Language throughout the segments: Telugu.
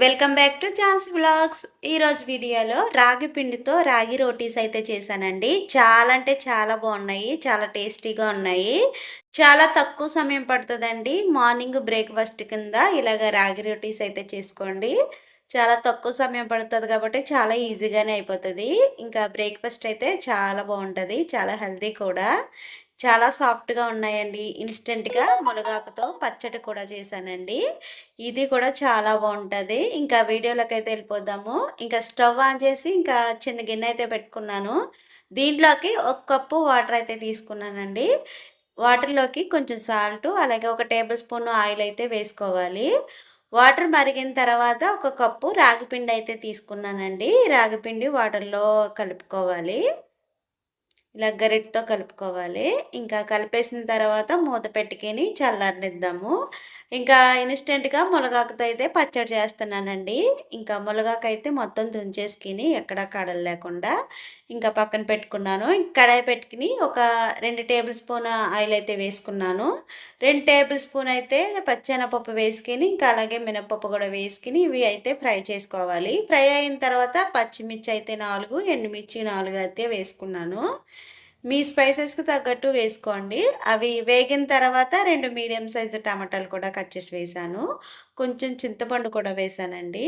Welcome back to John's vlogs ఈరోజు వీడియోలో రాగి పిండితో రాగి రోటీస్ అయితే చేశానండి. చాలా అంటే చాలా బాగున్నాయి చాలా టేస్టీగా ఉన్నాయి. చాలా తక్కువ సమయం పడుతుందండి. మార్నింగ్ బ్రేక్ఫాస్ట్ కింద ఇలాగ రాగి రోటీస్ అయితే చేసుకోండి. చాలా తక్కువ సమయం పడుతుంది కాబట్టి చాలా ఈజీగానే అయిపోతుంది. ఇంకా బ్రేక్ఫాస్ట్ అయితే చాలా బాగుంటుంది చాలా హెల్తీ కూడా. చాలా సాఫ్ట్గా ఉన్నాయండి. ఇన్స్టెంట్గా మునగాకుతో పచ్చడి కూడా చేశానండి. ఇది కూడా చాలా బాగుంటుంది. ఇంకా వీడియోలోకి అయితే వెళ్ళిపోదాము. ఇంకా స్టవ్ ఆన్ చేసి ఇంకా చిన్న గిన్నె అయితే పెట్టుకున్నాను. దీంట్లోకి ఒక కప్పు వాటర్ అయితే తీసుకున్నానండి. వాటర్లోకి కొంచెం సాల్ట్ అలాగే ఒక టేబుల్ స్పూన్ ఆయిల్ అయితే వేసుకోవాలి. వాటర్ మరిగిన తర్వాత ఒక కప్పు రాగిపిండి అయితే తీసుకున్నానండి. రాగిపిండి వాటర్లో కలుపుకోవాలి. ఇలా గరిటతో కలుపుకోవాలి. ఇంకా కలిపేసిన తర్వాత మూత పెట్టుకొని చల్లారనిద్దాము. ఇంకా ఇన్స్టెంట్గా మునగాకుతో అయితే పచ్చడి చేస్తున్నానండి. ఇంకా మునగాకు అయితే మొత్తం దుంచేసుకుని ఎక్కడా కడలు లేకుండా ఇంకా పక్కన పెట్టుకున్నాను. కడాయి పెట్టుకుని ఒక రెండు టేబుల్ స్పూన్ ఆయిల్ అయితే వేసుకున్నాను. రెండు టేబుల్ స్పూన్ అయితే పచ్చెనపప్పు వేసుకుని ఇంకా అలాగే మినపప్పు కూడా వేసుకుని ఇవి అయితే ఫ్రై చేసుకోవాలి. ఫ్రై అయిన తర్వాత పచ్చిమిర్చి అయితే నాలుగు ఎండుమిర్చి నాలుగు అయితే వేసుకున్నాను. మీ స్పైసెస్కి తగ్గట్టు వేసుకోండి. అవి వేగిన తర్వాత రెండు మీడియం సైజు టమాటాలు కూడా కట్ చేసి వేసాను. కొంచెం చింతపండు కూడా వేసానండి.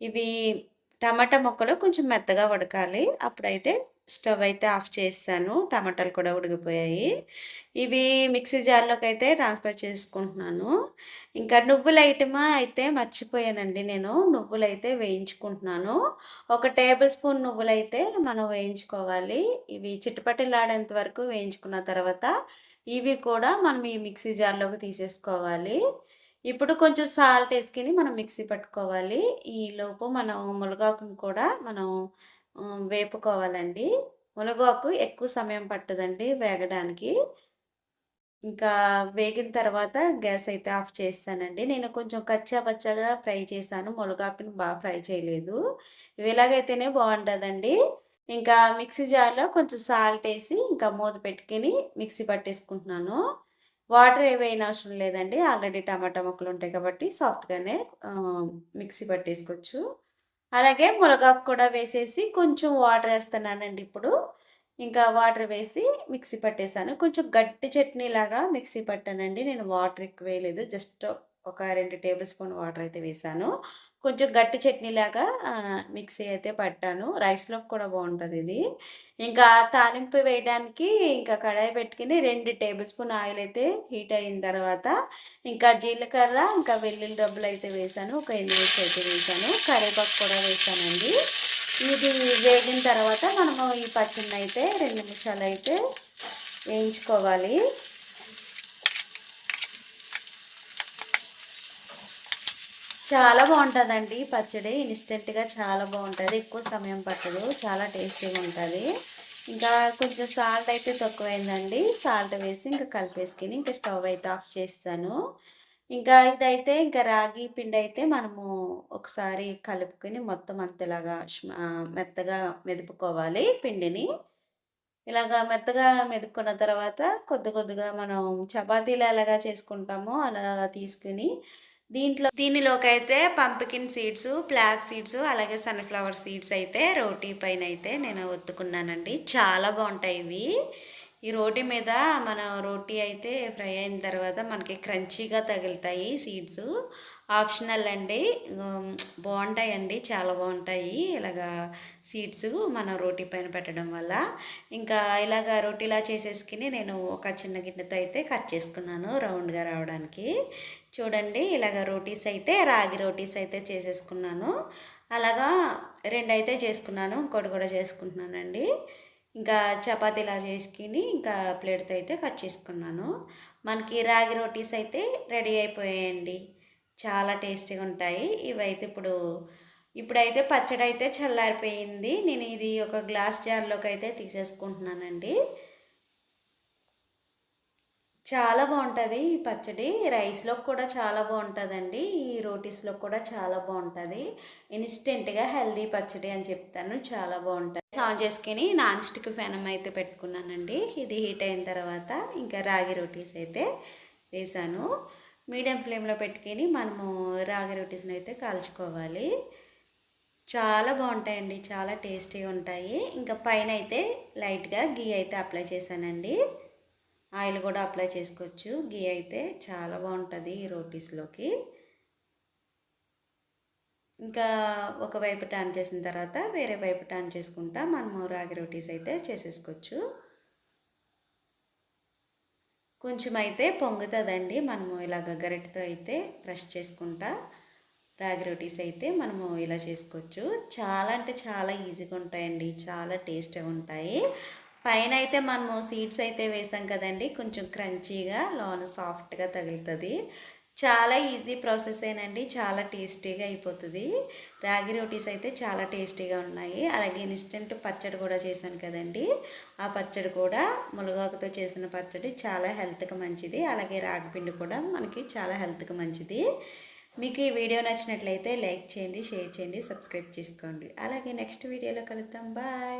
ఇవి టమాటా ముక్కలు కొంచెం మెత్తగా ఉడకాలి. అప్పుడైతే స్టవ్ అయితే ఆఫ్ చేస్తాను. టమాటాలు కూడా ఉడికిపోయాయి. ఇవి మిక్సీ జార్లోకి అయితే ట్రాన్స్ఫర్ చేసుకుంటున్నాను. ఇంకా నువ్వుల ఐటమ్ అయితే మర్చిపోయానండి నేను. నువ్వులు అయితే వేయించుకుంటున్నాను. ఒక టేబుల్ స్పూన్ నువ్వులు అయితే మనం వేయించుకోవాలి. ఇవి చిట్టుపట్టిలాడేంత వరకు వేయించుకున్న తర్వాత ఇవి కూడా మనం ఈ మిక్సీ జార్లోకి తీసేసుకోవాలి. ఇప్పుడు కొంచెం సాల్ట్ వేసుకుని మనం మిక్సీ పట్టుకోవాలి. ఈలోపు మనం మునగాకును కూడా మనం వేపుకోవాలండి. మునగాకు ఎక్కువ సమయం పట్టదండి వేగడానికి. ఇంకా వేగిన తర్వాత గ్యాస్ అయితే ఆఫ్ చేస్తానండి. నేను కొంచెం కచ్చా పచ్చగా ఫ్రై చేశాను. మునగాకుని బాగా ఫ్రై చేయలేదు. ఇలాగైతేనే బాగుంటుందండి. ఇంకా మిక్సీ జార్లో కొంచెం సాల్ట్ వేసి ఇంకా మూత పెట్టుకుని మిక్సీ పట్టేసుకుంటున్నాను. వాటర్ ఏవైనా అవసరం లేదండి. ఆల్రెడీ టమాటా ముక్కలు ఉంటాయి కాబట్టి సాఫ్ట్గానే మిక్సీ పట్టేసుకోవచ్చు. అలాగే మునగాకు కూడా వేసేసి కొంచెం వాటర్ వేస్తున్నానండి ఇప్పుడు. ఇంకా వాటర్ వేసి మిక్సీ పట్టేశాను. కొంచెం గట్టి చట్నీ లాగా మిక్సీ పట్టానండి. నేను వాటర్ ఎక్కువ వేయలేదు. జస్ట్ ఒక రెండు టేబుల్ స్పూన్ వాటర్ అయితే వేసాను కొంచెం గట్టి చట్నీ లాగా మిక్సీ అయితే పట్టాను. రైస్లోకి కూడా బాగుంటుంది ఇది. ఇంకా తాలింపు వేయడానికి ఇంకా కడాయి పెట్టుకుని రెండు టేబుల్ స్పూన్ ఆయిల్ అయితే హీట్ అయిన తర్వాత ఇంకా జీలకర్ర ఇంకా వెల్లుల్లి డబ్బులు అయితే వేసాను ఒక ఎనిమిది అయితే వేసాను కరివేపాకు కూడా వేసానండి ఇది వేగిన తర్వాత మనము ఈ పచ్చడిని అయితే రెండు నిమిషాలు అయితే వేయించుకోవాలి. చాలా బాగుంటుందండి పచ్చడి. ఇన్స్టెంట్గా చాలా బాగుంటుంది. ఎక్కువ సమయం పట్టదు. చాలా టేస్టీగా ఉంటుంది. ఇంకా కొంచెం సాల్ట్ అయితే తక్కువైందండి. సాల్ట్ వేసి ఇంకా కలిపేసుకుని ఇంకా స్టవ్ అయితే ఆఫ్ చేస్తాను. ఇంకా ఇదైతే ఇంకా రాగి పిండి అయితే మనము ఒకసారి కలుపుకొని మొత్తం అంతలాగా మెత్తగా మెదుపుకోవాలి పిండిని. ఇలాగా మెత్తగా మెదుక్కున్న తర్వాత కొద్ది కొద్దిగా మనం చపాతీలు ఎలాగా చేసుకుంటామో అలా తీసుకుని దీంట్లో దీనిలోకి అయితే పంపికిన్ సీడ్స్ ఫ్లాక్ సీడ్స్ అలాగే సన్ఫ్లవర్ సీడ్స్ అయితే రోటీ పైన అయితే నేను ఒత్తుకున్నానండి. చాలా బాగుంటాయి ఇవి. ఈ రోటీ మీద మన రోటీ అయితే ఫ్రై అయిన తర్వాత మనకి క్రంచీగా తగులుతాయి సీడ్స్. ఆప్షనల్ అండి. బాగుంటాయండి. చాలా బాగుంటాయి. ఇలాగా సీడ్స్ మన రోటీ పైన పెట్టడం వల్ల. ఇంకా ఇలాగ రోటీలా చేసేసుకుని నేను ఒక చిన్న గిన్నెతో అయితే కట్ చేసుకున్నాను రౌండ్గా రావడానికి. చూడండి ఇలాగ రోటీస్ అయితే రాగి రోటీస్ అయితే చేసేసుకున్నాను. అలాగా రెండు అయితే చేసుకున్నాను. ఇంకోటి కూడా చేసుకుంటున్నానండి. ఇంకా చపాతీలా చేసుకుని ఇంకా ప్లేట్తో అయితే కట్ చేసుకున్నాను. మనకి రాగి రోటీస్ అయితే రెడీ అయిపోయాయండి. చాలా టేస్టీగా ఉంటాయి. ఇవైతే ఇప్పుడు ఇప్పుడైతే పచ్చడి అయితే చల్లారిపోయింది. నేను ఇది ఒక గ్లాస్ జార్లోకి అయితే తీసేసుకుంటున్నానండి. చాలా బాగుంటుంది. ఈ పచ్చడి రైస్లో కూడా చాలా బాగుంటుందండి. ఈ రోటీస్లో కూడా చాలా బాగుంటుంది. ఇన్స్టెంట్గా హెల్దీ పచ్చడి అని చెప్తాను. చాలా బాగుంటుంది. సాన్ చేసుకుని నాన్ స్టిక్ ఫెనం అయితే పెట్టుకున్నానండి. ఇది హీట్ అయిన తర్వాత ఇంకా రాగి రోటీస్ అయితే వేసాను. మీడియం ఫ్లేమ్లో పెట్టుకుని మనము రాగి రొటీస్ని అయితే కాల్చుకోవాలి. చాలా బాగుంటాయండి. చాలా టేస్టీగా ఉంటాయి. ఇంకా పైన అయితే లైట్గా గీ అయితే అప్లై చేశానండి. ఆయిల్ కూడా అప్లై చేసుకోవచ్చు. గీ అయితే చాలా బాగుంటుంది ఈ రోటీస్లోకి ఇంకా ఒక వైపు టర్న్ చేసిన తర్వాత వేరే వైపు టర్న్ చేసుకుంటా మనము రాగి రోటీస్ అయితే చేసేసుకోవచ్చు. కొంచెం అయితే పొంగుతుందండి. మనము ఇలా గరిటతో అయితే బ్రష్ చేసుకుంటా రాగి రోటీస్ అయితే మనము ఇలా చేసుకోవచ్చు. చాలా అంటే చాలా ఈజీగా ఉంటాయండి. చాలా టేస్ట్గా ఉంటాయి. పైన అయితే మనము సీడ్స్ అయితే వేసాం కదండి. కొంచెం క్రంచీగా లోన సాఫ్ట్గా తగులుతుంది. చాలా ఈజీ ప్రాసెస్ ఏనండి చాలా టేస్టీగా అయిపోతుంది. రాగి రోటీస్ అయితే చాలా టేస్టీగా ఉన్నాయి. అలాగే ఇన్స్టెంట్ పచ్చడి కూడా చేశాను కదండి. ఆ పచ్చడి కూడా మునగాకుతో చేసిన పచ్చడి చాలా హెల్త్కి మంచిది. అలాగే రాగి పిండి కూడా మనకి చాలా హెల్త్కి మంచిది. మీకు ఈ వీడియో నచ్చినట్లయితే లైక్ చేయండి షేర్ చేయండి సబ్స్క్రైబ్ చేసుకోండి. అలాగే నెక్స్ట్ వీడియోలో కలుద్దాం. బాయ్!